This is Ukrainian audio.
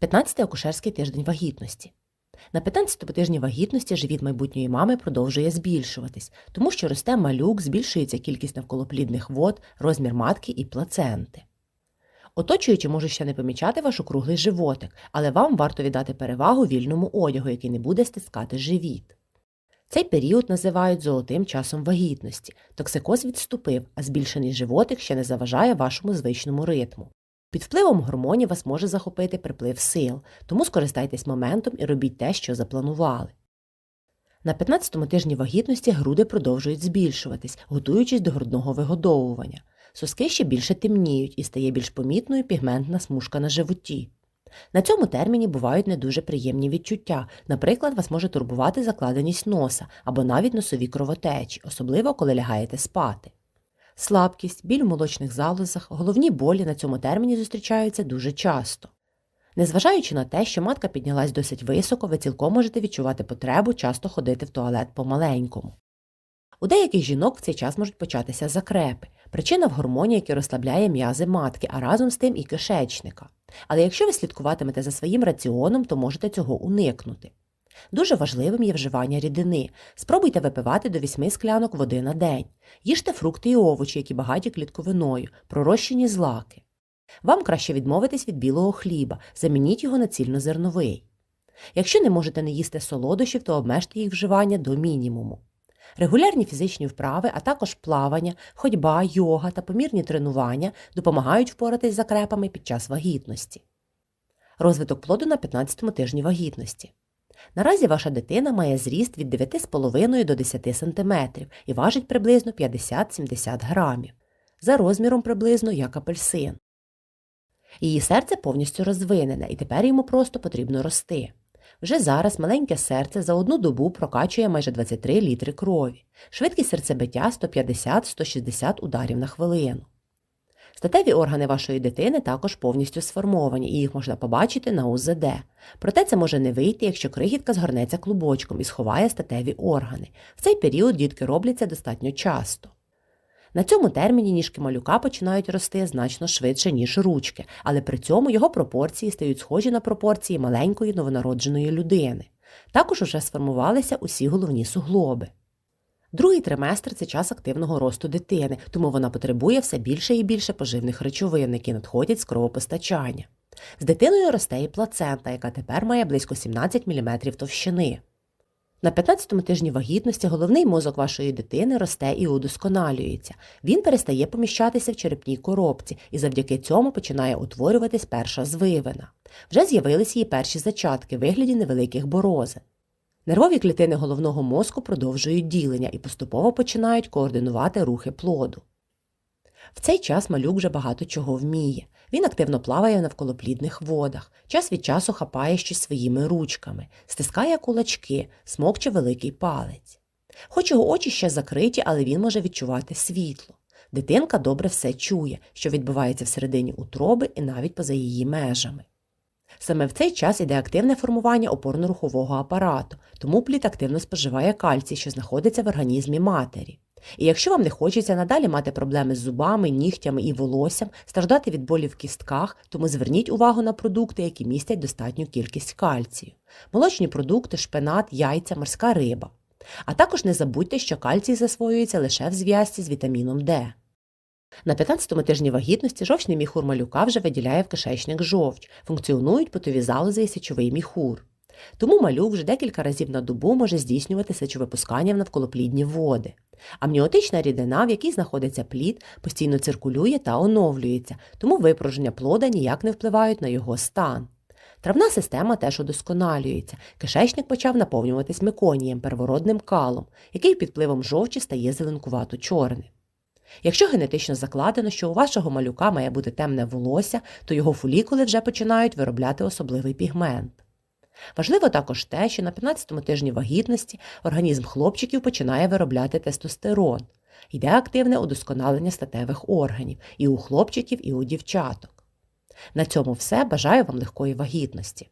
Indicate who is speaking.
Speaker 1: 15-й акушерський тиждень вагітності. На 15-му тижні вагітності живіт майбутньої мами продовжує збільшуватись, тому що росте малюк, збільшується кількість навколоплідних вод, розмір матки і плаценти. Оточуючи можуть ще не помічати ваш округлий животик, але вам варто віддати перевагу вільному одягу, який не буде стискати живіт. Цей період називають золотим часом вагітності. Токсикоз відступив, а збільшений животик ще не заважає вашому звичному ритму. Під впливом гормонів вас може захопити приплив сил, тому скористайтесь моментом і робіть те, що запланували. На 15-му тижні вагітності груди продовжують збільшуватись, готуючись до грудного вигодовування. Соски ще більше темніють і стає більш помітною пігментна смужка на животі. На цьому терміні бувають не дуже приємні відчуття. Наприклад, вас може турбувати закладеність носа або навіть носові кровотечі, особливо коли лягаєте спати. Слабкість, біль у молочних залозах, головні болі на цьому терміні зустрічаються дуже часто. Незважаючи на те, що матка піднялась досить високо, ви цілком можете відчувати потребу часто ходити в туалет по-маленькому. У деяких жінок в цей час можуть початися закрепи. Причина в гормоні, який розслабляє м'язи матки, а разом з тим і кишечника. Але якщо ви слідкуватимете за своїм раціоном, то можете цього уникнути. Дуже важливим є вживання рідини. Спробуйте випивати до 8 склянок води на день. Їжте фрукти і овочі, які багаті клітковиною, пророщені злаки. Вам краще відмовитись від білого хліба, замініть його на цільнозерновий. Якщо не можете не їсти солодощів, то обмежте їх вживання до мінімуму. Регулярні фізичні вправи, а також плавання, ходьба, йога та помірні тренування допомагають впоратись з закрепами під час вагітності. Розвиток плоду на 15-му тижні вагітності. Наразі ваша дитина має зріст від 9,5 до 10 см і важить приблизно 50-70 грамів, за розміром приблизно як апельсин. Її серце повністю розвинене, і тепер йому просто потрібно рости. Вже зараз маленьке серце за одну добу прокачує майже 23 літри крові, швидкість серцебиття 150-160 ударів на хвилину. Статеві органи вашої дитини також повністю сформовані, і їх можна побачити на УЗД. Проте це може не вийти, якщо крихітка згорнеться клубочком і сховає статеві органи. В цей період дітки робляться достатньо часто. На цьому терміні ніжки малюка починають рости значно швидше, ніж ручки, але при цьому його пропорції стають схожі на пропорції маленької новонародженої людини. Також уже сформувалися усі головні суглоби. Другий триместр це час активного росту дитини, тому вона потребує все більше і більше поживних речовин, які надходять з кровопостачання. З дитиною росте і плацента, яка тепер має близько 17 мм товщини. На 15-му тижні вагітності головний мозок вашої дитини росте і удосконалюється. Він перестає поміщатися в черепній коробці і завдяки цьому починає утворюватись перша звивина. Вже з'явилися її перші зачатки в вигляді невеликих борозин. Нервові клітини головного мозку продовжують ділення і поступово починають координувати рухи плоду. В цей час малюк вже багато чого вміє. Він активно плаває в навколоплідних водах, час від часу хапає щось своїми ручками, стискає кулачки, смокче великий палець. Хоч його очі ще закриті, але він може відчувати світло. Дитинка добре все чує, що відбувається всередині утроби і навіть поза її межами. Саме в цей час іде активне формування опорно-рухового апарату, тому плід активно споживає кальцій, що знаходиться в організмі матері. І якщо вам не хочеться надалі мати проблеми з зубами, нігтями і волоссям, страждати від болів в кістках, тому зверніть увагу на продукти, які містять достатню кількість кальцію. Молочні продукти, шпинат, яйця, морська риба. А також не забудьте, що кальцій засвоюється лише в зв'язці з вітаміном Д. На 15-му тижні вагітності жовчний міхур малюка вже виділяє в кишечник жовч, функціонують потові залози і сечовий міхур. Тому малюк вже декілька разів на добу може здійснювати сечовипускання в навколоплідні води. Амніотична рідина, в якій знаходиться плід, постійно циркулює та оновлюється, тому випороження плода ніяк не впливають на його стан. Травна система теж удосконалюється. Кишечник почав наповнюватись меконієм, первородним калом, який під впливом жовчі стає зеленкувато чорним. Якщо генетично закладено, що у вашого малюка має бути темне волосся, то його фолікули вже починають виробляти особливий пігмент. Важливо також те, що на 15-му тижні вагітності організм хлопчиків починає виробляти тестостерон. Йде активне удосконалення статевих органів і у хлопчиків, і у дівчаток. На цьому все бажаю вам легкої вагітності.